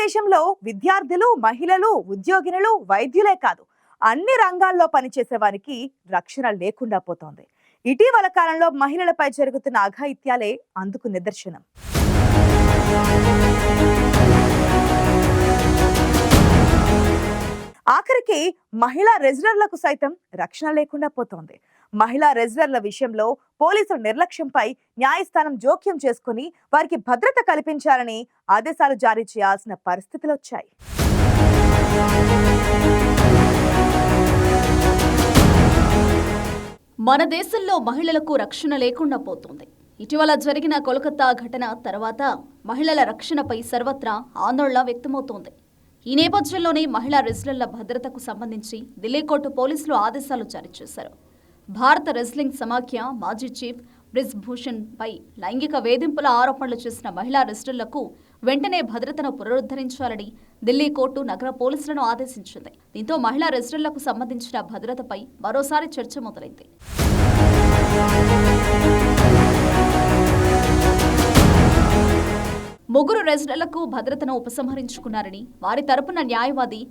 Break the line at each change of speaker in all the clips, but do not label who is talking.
భారతదేశంలో విద్యార్థులు మహిళలు ఉద్యోగినులు వైద్యులే కాదు అన్ని రంగాల్లో పనిచేసే వారికి రక్షణ లేకుండా పోతోంది. ఇటీవల కాలంలో మహిళలపై జరుగుతున్న అఘాయిత్యాలే అందుకు నిదర్శనం. ఆఖరికి మహిళా రెజ్లర్లకు సైతం రక్షణ లేకుండా పోతోంది. మహిళా రెజ్లర్ల విషయంలో పోలీసుల నిర్లక్ష్యంపై న్యాయస్థానం జోక్యం చేసుకుని వారికి భద్రత కల్పించాలని ఆదేశాలు జారీ చేయాల్సిన పరిస్థితులు వచ్చాయి.
మన దేశంలో మహిళలకు రక్షణ లేకుండా పోతుంది. ఇటీవల జరిగిన కోల్కతా ఘటన తర్వాత మహిళల రక్షణపై సర్వత్రా ఆందోళన వ్యక్తమవుతోంది. ఈ నేపథ్యంలోనే మహిళా రెజ్లర్ల భద్రతకు సంబంధించి ఢిల్లీ కోర్టు పోలీసులు ఆదేశాలు జారీ చేశారు. భారత రెస్లింగ్ సమాఖ్య మాజీ చీఫ్ బ్రిజ్ భూషణ్ పై లైంగిక వేధింపుల ఆరోపణలు చేసిన మహిళా రెస్టర్లకు వెంటనే భద్రతను పునరుద్ధరించాలని ఢిల్లీ కోర్టు నగర పోలీసులను ఆదేశించింది. దీంతో మహిళా రెస్టర్లకు సంబంధించిన భద్రతపై మరోసారి చర్చ మొదలైంది. ముగ్గురు రెస్టర్లకు భద్రతను ఉపసంహరించుకున్నారని వారి తరపున న్యాయవాది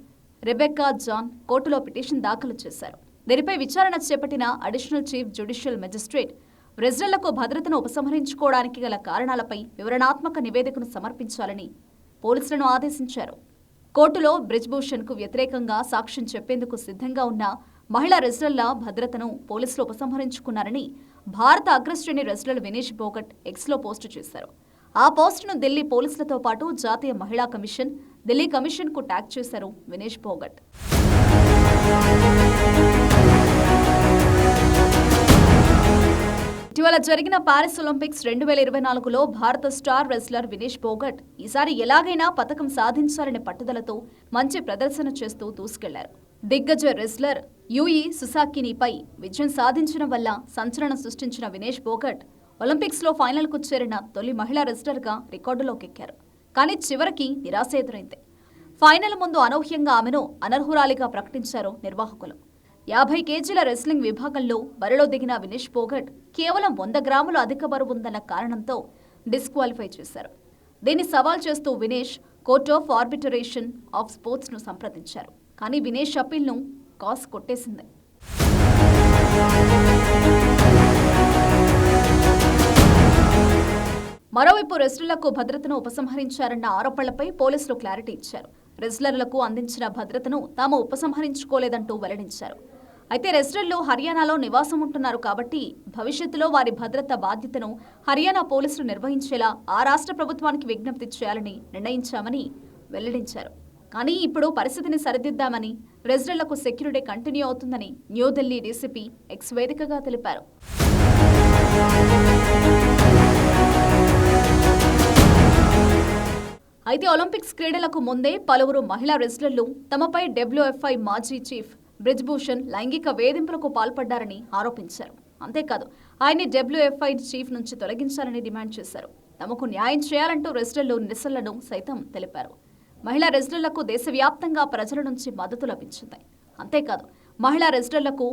రెబెక్కా జాన్ కోర్టులో పిటిషన్ దాఖలు చేశారు. దీనిపై విచారణ చేపట్టిన అడిషనల్ చీఫ్ జ్యుడిషియల్ మెజిస్ట్రేట్ రెజ్లర్లకు భద్రతను ఉపసంహరించుకోవడానికి గల కారణాలపై వివరణాత్మక నివేదికను సమర్పించాలని పోలీసులను ఆదేశించారు. కోర్టులో బ్రిజ్భూషణ్కు వ్యతిరేకంగా సాక్ష్యం చెప్పేందుకు సిద్ధంగా ఉన్న మహిళా రెజ్లర్ల భద్రతను పోలీసులు ఉపసంహరించుకున్నారని భారత అగ్రశ్రేణి రెజ్లర్ వినేష్ బోగట్ ఎక్స్లో పోస్టు చేశారు. ఆ పోస్టును ఢిల్లీ పోలీసులతో పాటు జాతీయ మహిళా కమిషన్ ఢిల్లీ కమిషన్కు ట్యాగ్ చేశారు వినేష్ బోగట్. ఇటీవల జరిగిన పారిస్ ఒలింపిక్స్ రెండు వేల ఇరవై నాలుగులో భారత స్టార్ రెస్లర్ వినేష్ బోగట్ ఈసారి ఎలాగైనా పథకం సాధించాలనే పట్టుదలతో మంచి ప్రదర్శన చేస్తూ దూసుకెళ్ళారు. దిగ్గజ రెస్లర్ యూఈ సుసాకినిపై విజయం సాధించడం వల్ల సంచలనం సృష్టించిన వినేష్ బోగట్ ఒలింపిక్స్లో ఫైనల్కు ఫైనల్కు చేరిన తొలి మహిళా రెస్లర్గా కానీ చివరికి నిరాశ ఎదురైంది. ఫైనల్ ముందు అనూహ్యంగా ఆమెను అనర్హురాలిగా ప్రకటించారు నిర్వాహకులు. యాభై కేజీల రెస్లింగ్ విభాగంలో బరిలో దిగిన వినేష్ పోగట్ కేవలం వంద గ్రాములు అధిక బరువు ఉందన్న కారణంతో డిస్క్వాలిఫై చేశారు. దీన్ని సవాల్ చేస్తూ Vinesh court of arbitration of స్పోర్ట్స్ను సంప్రదించారు. కానీ వినేష్ అప్పీల్ను కాస్ కొట్టేసింది. మరోవైపు రెస్లర్లకు భద్రతను ఉపసంహరించారన్న ఆరోపణలపై పోలీసులు క్లారిటీ ఇచ్చారు. రెస్లర్లకు అందించిన భద్రతను తాము ఉపసంహరించుకోలేదంటూ వెల్లడించారు. అయితే రెస్లర్లు హర్యానాలో నివాసం ఉంటున్నారు కాబట్టి భవిష్యత్తులో వారి భద్రత బాధ్యతను హర్యానా పోలీసులు నిర్వహించేలా ఆ రాష్ట్ర ప్రభుత్వానికి విజ్ఞప్తి చేయాలని నిర్ణయించామని వెల్లడించారు. కానీ ఇప్పుడు పరిస్థితిని సరిదిద్దామని రెసిడెంట్లకు సెక్యూరిటీ కంటిన్యూ అవుతుందని న్యూఢిల్లీ డీసీపీ ఎక్స్ వేదికగా తెలిపారు. అయితే ఒలింపిక్స్ క్రీడలకు ముందే పలువురు మహిళా రెజ్లర్లు తమపై డబ్ల్యూఎఫ్ఐ మాజీ చీఫ్ బ్రిజ్భూషణ్ లైంగిక వేధింపులకు పాల్పడ్డారని ఆరోపించారు. అంతేకాదు ఆయన్ని డబ్ల్యూఎఫ్ఐ చీఫ్ నుంచి తొలగించాలని డిమాండ్ చేశారు. తమకు న్యాయం చేయాలంటూ రెస్లర్లు నిరసనలను సైతం తెలిపారు. మహిళా రెస్లర్లకు దేశవ్యాప్తంగా ప్రజల నుంచి మద్దతు లభించింది. అంతేకాదు మహిళా రెస్లర్లకు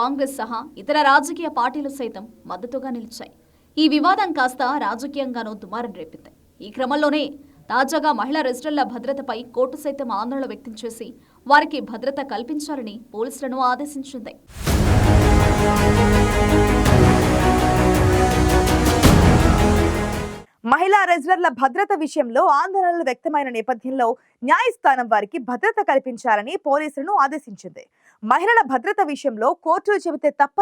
కాంగ్రెస్ సహా ఇతర రాజకీయ పార్టీలు సైతం మద్దతుగా నిలిచాయి. ఈ వివాదం కాస్త రాజకీయంగానూ దుమారం రేపింది. ఈ క్రమంలోనే తాజాగా మహిళా రెస్లర్ల భద్రతపై కోర్టు సైతం ఆందోళన వ్యక్తం చేసి వారికి భద్రత కల్పించాలని పోలీసులను ఆదేశించింది.
మహిళా రెజ్లర్ల భద్రత విషయంలో ఆందోళనలు వ్యక్తమైన నేపథ్యంలో న్యాయస్థానం వారికి భద్రత కల్పించాలని పోలీసులను ఆదేశించింది. మహిళల భద్రత విషయంలో కోర్టులు చెబితే తప్ప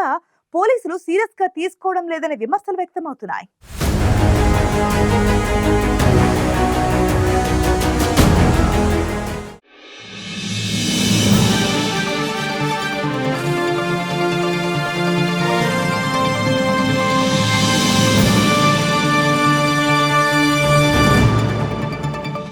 పోలీసులు సీరియస్గా తీసుకోవడం లేదనే విమర్శలు వ్యక్తమవుతున్నాయి.